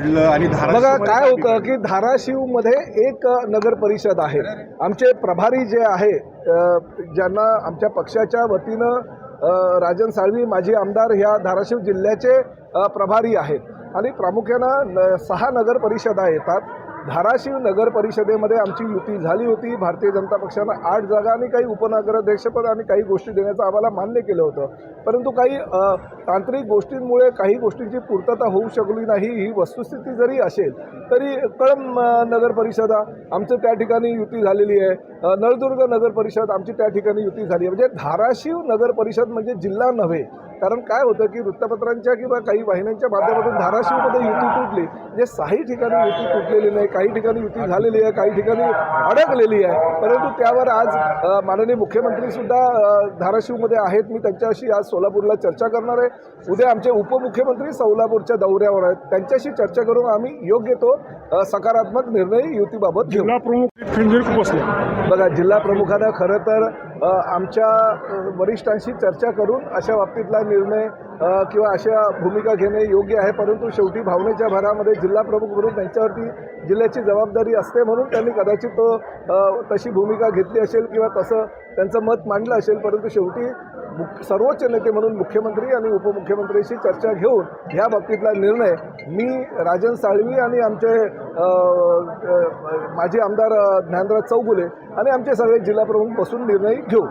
आणि बघा काय होतं की धाराशिवमध्ये एक नगर परिषद आहे. आमचे प्रभारी जे आहे ज्यांना आमच्या पक्षाच्या वतीनं राजन साळवी माजी आमदार ह्या धाराशिव जिल्ह्याचे प्रभारी आहेत. आणि प्रामुख्यानं न- सहा नगर परिषदा येतात धाराशिव नगर परिषदेमध्ये आमची युती झाली होती. भारतीय जनता पक्षानं आठ जागा आणि काही उपनगराध्यक्षपद आणि काही गोष्टी देण्याचं आम्हाला मान्य केलं होतं. परंतु काही तांत्रिक गोष्टींमुळे काही गोष्टींची पूर्तता होऊ शकली नाही. ही वस्तुस्थिती जरी असेल तरी कळम नगर परिषदा आमचं त्या ठिकाणी युती झालेली आहे. नळदुर्ग नगर परिषद आमची त्या ठिकाणी युती झाली आहे. म्हणजे धाराशिव नगर परिषद म्हणजे जिल्हा नव्हे कारण काय होतं की वृत्तपत्रांच्या किंवा काही वाहिन्यांच्या माध्यमातून धाराशिवमध्ये युती तुटली. म्हणजे सहाही ठिकाणी युती तुटलेली नाही काही ठिकाणी युती झालेली आहे काही ठिकाणी अडकलेली आहे. परंतु त्यावर आज माननीय मुख्यमंत्री सुद्धा अ, धाराशिवमध्ये आहेत. मी त्यांच्याशी आज सोलापूरला चर्चा करणार आहे. उद्या आमचे उपमुख्यमंत्री सोलापूरच्या दौऱ्यावर आहेत. त्यांच्याशी चर्चा करून आम्ही योग्य तो सकारात्मक निर्णय युतीबाबत घेऊ. जिल्हा प्रमुख बघा जिल्हा प्रमुखानं खरं तर आमच्या वरिष्ठांशी चर्चा करून अशा बाबतीतला निर्णय किंवा अशा भूमिका घेणे योग्य आहे परंतु शेवटी भावनेच्या भरामध्ये जिल्हा प्रमुख म्हणून त्यांच्यावरती जिल्ह्याची जबाबदारी असते म्हणून त्यांनी कदाचित तो तशी भूमिका घेतली असेल किंवा तसं त्यांचं मत मांडलं असेल परंतु शेवटी मुख सर्वोच्च नेते म्हणून मुख्यमंत्री आणि उपमुख्यमंत्र्यांशी चर्चा घेऊन ह्या बाबतीतला निर्णय मी राजन साळवी आणि आमचे माजी आमदार ज्ञानराज चौगुले आणि आमचे सगळे जिल्हाप्रमुख बसून निर्णय घेऊ.